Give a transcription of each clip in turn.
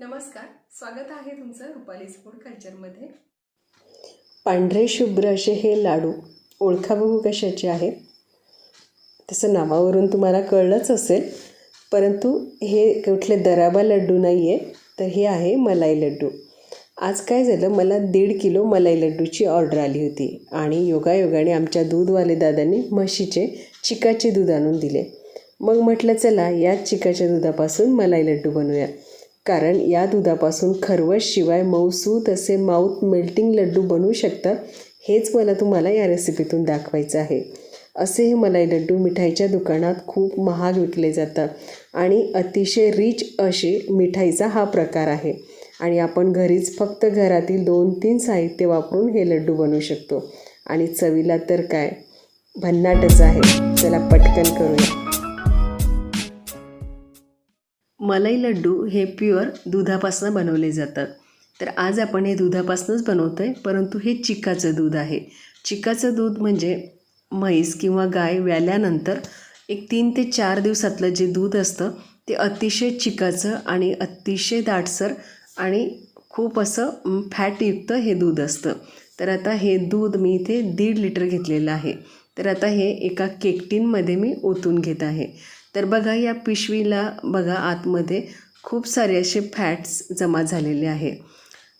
नमस्कार स्वागत आहे तुमचं रुपालीज फूड कल्चरमध्ये. पांढरे शुभ्र असे हे लाडू ओळखा बघू कशाचे आहेत. तसं नावावरून तुम्हाला कळलंच असेल परंतु हे कुठले दराबा लड्डू नाही आहे तर हे आहे मलाई लड्डू. आज काय झालं मला दीड किलो मलाई लड्डूची ऑर्डर आली होती आणि योगायोगाने आमच्या दूधवाले दादांनी म्हशीचे चिकाचे दूध आणून दिले. मग म्हटलं चला याच चिकाच्या दुधापासून मलाई लड्डू बनवूया. कारण या दुधापासून खरवसशिवाय मऊसूत असे माउथ मेल्टिंग लड्डू बनवू शकतात हेच मला तुम्हाला या रेसिपीतून दाखवायचं आहे. असे हे मलाई लड्डू मिठाईच्या दुकानात खूप महाग विकले जातात आणि अतिशय रिच असे मिठाईचा हा प्रकार आहे. आणि आपण घरीच फक्त घरातील दोन तीन साहित्य वापरून हे लड्डू बनवू शकतो. आणि चवीला तर काय? भन्नाटच आहे. चला पटकन करूया. मलाई लड्डू हे प्युअर दुधापासून बनवले जातात तर आज आपण हे दुधापासूनच बनवतो आहे परंतु हे चिकाचं दूध आहे. चिकाचं दूध म्हणजे म्हैस किंवा गाय व्याल्यानंतर एक तीन ते चार दिवसातलं जे दूध असतं ते अतिशय चिकाचं आणि अतिशय दाटसर आणि खूप असं फॅटयुक्त हे दूध असतं. तर आता हे दूध मी इथे दीड लिटर घेतलेलं आहे. तर आता हे एका केकटीनमध्ये मी ओतून घेत आहे. तर बघा या पिशवीला बघा आतमध्ये खूप सारे असे फॅट्स जमा झालेले आहे.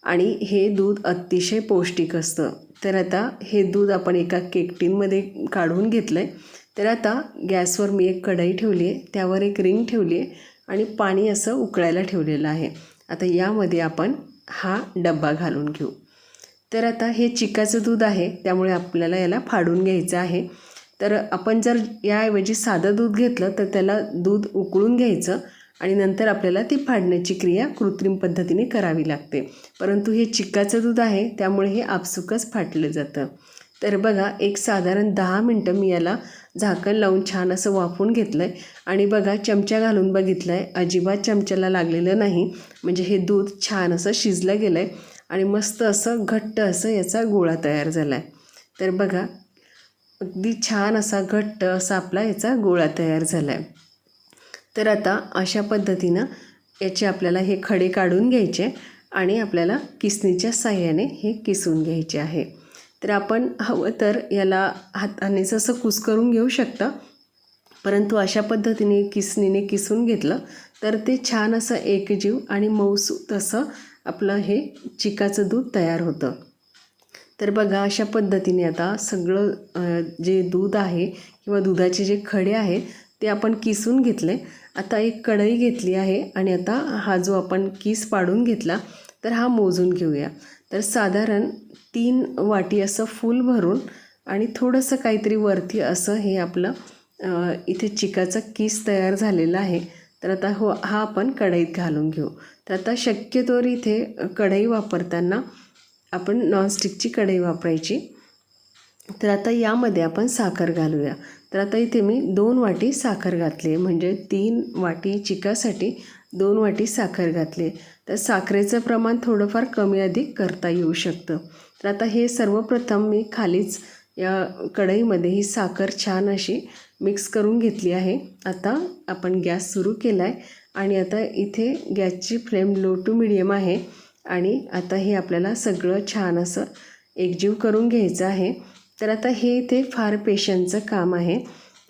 आणि हे दूध अतिशय पौष्टिक असतं. तर आता हे दूध आपण एका केकटीनमध्ये काढून घेतलं आहे तर आता गॅसवर मी एक कढई ठेवली आहे. त्यावर एक रिंग ठेवली आहे आणि पाणी असं उकळायला ठेवलेलं आहे. आता यामध्ये आपण हा डब्बा घालून घेऊ. तर आता हे चिकाचं दूध आहे त्यामुळे आपल्याला याला फाडून घ्यायचं आहे. तर आपण जर याऐवजी साधं दूध घेतलं तर त्याला दूध उकळून घ्यायचं आणि नंतर आपल्याला ती फाडण्याची क्रिया कृत्रिम पद्धतीने करावी लागते. परंतु हे चिक्काचं दूध आहे त्यामुळे हे आपसुकच फाटलं जातं. तर बघा एक साधारण दहा मिनटं मी याला झाकण लावून छान असं वाफून घेतलं आहे आणि बघा चमचा घालून बघितलं आहे अजिबात चमच्याला लागलेलं नाही. म्हणजे हे दूध छान असं शिजलं गेलं आहे आणि मस्त असं घट्ट असं याचा गोळा तयार झाला आहे तर बघा अगदी छान असा घट्ट असा आपला याचा गोळा तयार झाला आहे तर आता अशा पद्धतीनं याचे आपल्याला हे खडे काढून घ्यायचे आणि आपल्याला किसणीच्या साह्याने हे किसून घ्यायचे आहे. तर आपण हवं तर याला हाताने जसं कुस करून घेऊ शकता. परंतु अशा पद्धतीने किसणीने किसून घेतलं तर ते छान असं एकजीव आणि मऊसूत असं आपलं हे चिकाचं दूध तयार होतं. तर बघा अशा पद्धतीने आता सगळं जे दूध आहे किंवा दुधाचे जे खडे आहेत ते आपण किसून घेतले. आता एक कढई घेतली आहे आणि आता हा जो आपण किस पाडून घेतला तर हा मोजून घेऊया. तर साधारण तीन वाटी असं फुल भरून आणि थोडंसं काहीतरी वरती असं हे आपलं इथे चिकाचा किस तयार झालेला आहे. तर आता हो हा आपण कढईत घालून घेऊ. तर आता शक्यतोवर इथे कढई वापरताना आपण नॉनस्टिकची कढई वापरायची. तर आता यामध्ये आपण साखर घालूया. तर आता इथे मी दोन वाटी साखर घातली आहे. म्हणजे तीन वाटी चिकासाठी दोन वाटी साखर घातली आहे. तर साखरेचं प्रमाण थोडंफार कमी अधिक करता येऊ शकतं. तर आता हे सर्वप्रथम मी खालीच या कढईमध्ये ही साखर छान अशी मिक्स करून घेतली आहे. आता आपण गॅस सुरू केला आहे आणि आता इथे गॅसची फ्लेम लो टू मिडियम आहे. आणि आता हे आपल्याला सगळं छान असं एकजीव करून घ्यायचं आहे. तर आता हे इथे फार पेशंटचं काम आहे.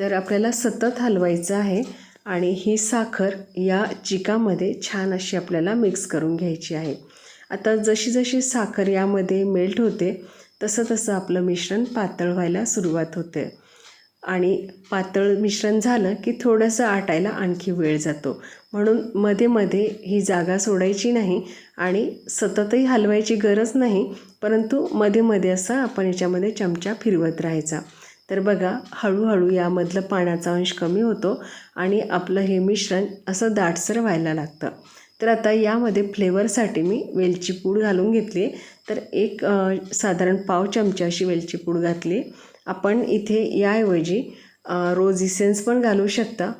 तर आपल्याला सतत हलवायचं आहे आणि ही साखर या चिकामध्ये छान अशी आपल्याला मिक्स करून घ्यायची आहे. आता जशी जशी साखर यामध्ये मेल्ट होते तसं तसं आपलं मिश्रण पातळ व्हायला सुरुवात होते. आणि पातळ मिश्रण झालं की थोडंसं आटायला आणखी वेळ जातो. म्हणून मध्ये मध्ये ही जागा सोडायची नाही आणि सततही हलवायची गरज नाही परंतु मध्ये मध्ये असं आपण याच्यामध्ये चमचा फिरवत राहायचा. तर बघा हळूहळू यामधलं पाण्याचा अंश कमी होतो आणि आपलं हे मिश्रण असं दाटसर व्हायला लागतं. तर आता यामध्ये फ्लेवरसाठी मी वेलची पूड घालून घेतली. तर एक साधारण पाव चमचा अशी वेलची पूड घातली. आपण इथे याऐवजी रोज इसेन्स पण घालू शकता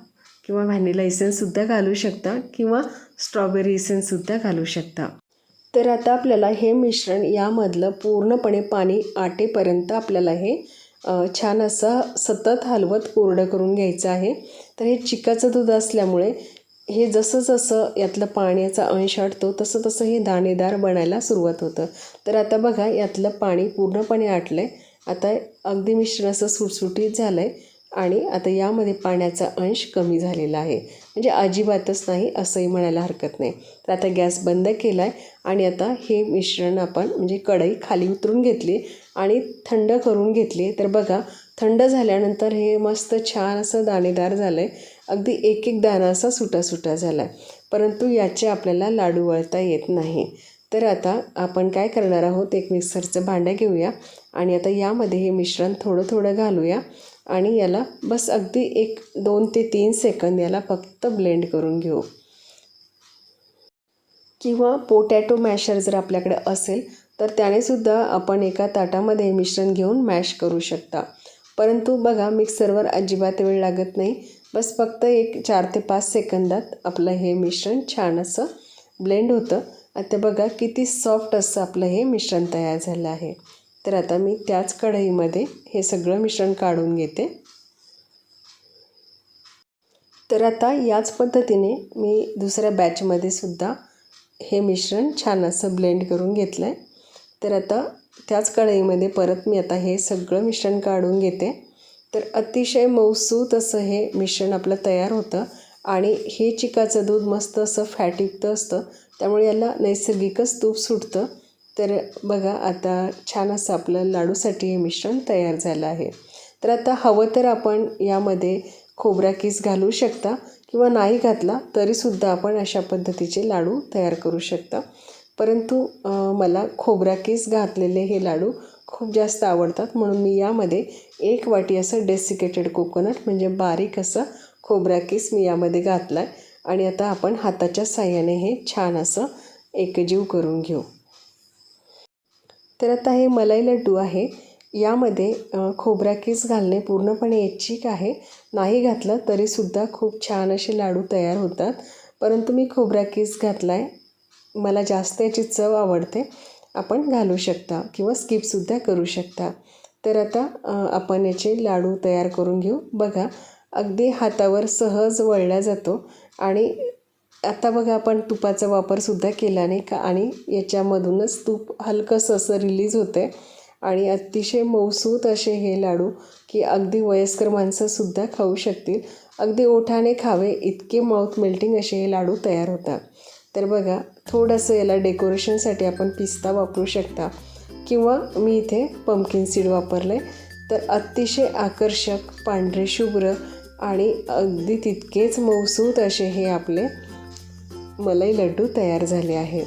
किंवा व्हॅनिला इसेन्ससुद्धा घालू शकता किंवा स्ट्रॉबेरी इसेन्ससुद्धा घालू शकता. तर आता आपल्याला हे मिश्रण यामधलं पूर्णपणे पाणी आटेपर्यंत आपल्याला हे छान असं सतत हलवत कोरडं करून घ्यायचं आहे. तर हे चिकाचं दूध असल्यामुळे हे जसं जसं यातलं पाण्याचा अंश आटतो तसं तसं हे दाणेदार बनायला सुरुवात होतं. तर आता बघा यातलं पाणी पूर्णपणे आटलं आहे आता अगदी मिश्रण असं सुटसुटीत झालं आहे आणि आता यामध्ये पाण्याचा अंश कमी झालेला आहे. म्हणजे अजिबातच नाही असंही म्हणायला हरकत नाही. तर आता गॅस बंद केला आहे आणि आता हे मिश्रण आपण म्हणजे कढई खाली उतरून घेतली आणि थंड करून घेतली. तर बघा थंड झाल्यानंतर हे मस्त छान असं दाणेदार झालं आहे अगदी एक एक दाणा असा सुटा सुटा झाला आहे परंतु याचे आपल्याला लाडू वळता येत नाही. तर आता आपण काय करणार आहोत? एक मिक्सरचं भांडं घेऊया आणि आता यामध्ये हे मिश्रण थोडं थोडं घालूया आणि याला बस अगदी एक दोन ते तीन सेकंद याला फक्त ब्लेंड करून घेऊ. किंवा पोटॅटो मॅशर जर आपल्याकडे असेल तर त्यानेसुद्धा आपण एका ताटामध्ये हे मिश्रण घेऊन मॅश करू शकता. परंतु बघा मिक्सरवर अजिबात वेळ लागत नाही. बस फक्त एक चार ते पाच सेकंदात आपलं हे मिश्रण छान असं ब्लेंड होतं. आता बघा किती सॉफ्ट असं आपलं हे मिश्रण तयार झालं आहे. तर आता मी त्याच कढईमध्ये हे सगळं मिश्रण काढून घेते. तर आता याच पद्धतीने मी दुसऱ्या बॅचमध्ये सुद्धा हे मिश्रण छान असं ब्लेंड करून घेतलं आहे तर आता त्याच कढईमध्ये परत मी आता हे सगळं मिश्रण काढून घेते. तर अतिशय मऊसूत असं हे मिश्रण आपलं तयार होतं. आणि हे चिकाचं दूध मस्त असं फॅटयुक्त असतं त्यामुळे याला नैसर्गिकच तूप सुटतं. तर बघा आता छान असं आपलं लाडूसाठी हे मिश्रण तयार झालं आहे. तर आता हवं तर आपण यामध्ये खोबरा किस घालू शकता किंवा नाही घातला तरीसुद्धा आपण अशा पद्धतीचे लाडू तयार करू शकता. परंतु मला खोबरा किस घातलेले हे लाडू खूप जास्त आवडतात. म्हणून मी यामध्ये एक वाटी असं डेसिकेटेड कोकोनट म्हणजे बारीक असं खोबरा किस मी यामध्ये घातला आहे आणि आता आपण हाताच्या साह्याने हे छान असं एकजीव करून घेऊ. तर आता हे मलाई लड्डू आहे. यामध्ये खोबरा किस घालणे पूर्णपणे ऐच्छिक आहे. नाही घातलं तरीसुद्धा खूप छान असे लाडू तयार होतात. परंतु मी खोबरा किस घातला आहे मला जास्त याची चव आवडते. आपण घालू शकता किंवा स्किपसुद्धा करू शकता. तर आता आपण याचे लाडू तयार करून घेऊ. बघा अगदी हातावर सहज वळला जातो. आणि आता बघा आपण तुपाचा वापरसुद्धा केला नाही का? आणि याच्यामधूनच तूप हलकंसं असं रिलीज होतं आहे आणि अतिशय मौसूत असे हे लाडू की अगदी वयस्कर माणसंसुद्धा खाऊ शकतील. अगदी ओठाने खावे इतके माउथ मेल्टिंग असे हे लाडू तयार होतात. तर बघा थोडंसं याला डेकोरेशनसाठी आपण पिस्ता वापरू शकता. किंवा मी इथे पम्किन सीड वापरलं आहे तर अतिशय आकर्षक पांढरे शुभ्र आणि अगदी तितकेच मौसूत असे हे आपले मलाई लड्डू तयार झाले आहेत.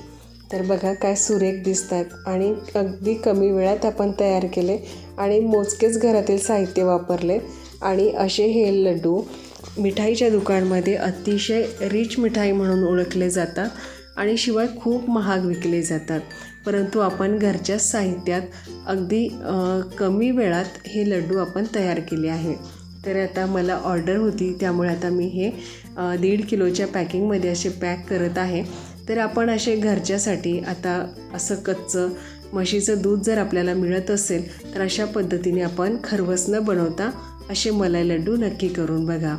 तर बघा काय सुरेख दिसतात आणि अगदी कमी वेळात आपण तयार केले आणि मोजकेच घरातील साहित्य वापरले. आणि असे हे लड्डू मिठाईच्या दुकानमध्ये अतिशय रिच मिठाई म्हणून ओळखले जातात आणि शिवाय खूप महाग विकले जातात. परंतु आपण घरच्या साहित्यात अगदी कमी वेळात हे लड्डू आपण तयार केले आहे तर आता मला ऑर्डर होती त्यामुळे आता मी हे दीड किलोच्या पॅकिंगमध्ये असे पॅक करत आहे. तर आपण असे घरच्यासाठी आता असं कच्चं म्हशीचं दूध जर आपल्याला मिळत असेल तर अशा पद्धतीने आपण खरवस न बनवता असे मलाई लड्डू नक्की करून बघा.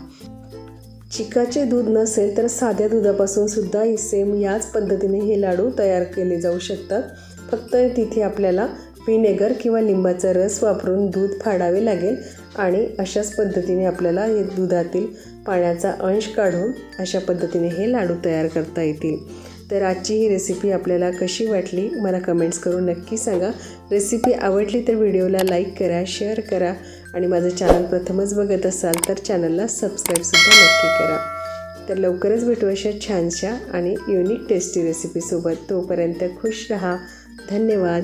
चिकाचे दूध नसेल तर साध्या दुधापासून सुद्धा सेम याच पद्धतीने हे लाडू तयार केले जाऊ शकतात. फक्त तिथे आपल्याला व्हिनेगर किंवा लिंबाचा रस वापरून दूध फाडावे लागेल आणि अशाच पद्धतीने आपल्याला हे दुधातील पाण्याचा अंश काढून अशा पद्धतीने हे लाडू तयार करता येतील. तर आजची ही रेसिपी आपल्याला कशी वाटली मला कमेंट्स करून नक्की सांगा. रेसिपी आवडली तर व्हिडिओला लाईक करा शेअर करा आणि माझं चॅनल प्रथमच बघत असाल तर चॅनलला सबस्क्राईबसुद्धा नक्की करा. तर लवकरच भेटू अशा छानशा आणि युनिक टेस्टी रेसिपीसोबत तोपर्यंत खुश रहा. धन्यवाद.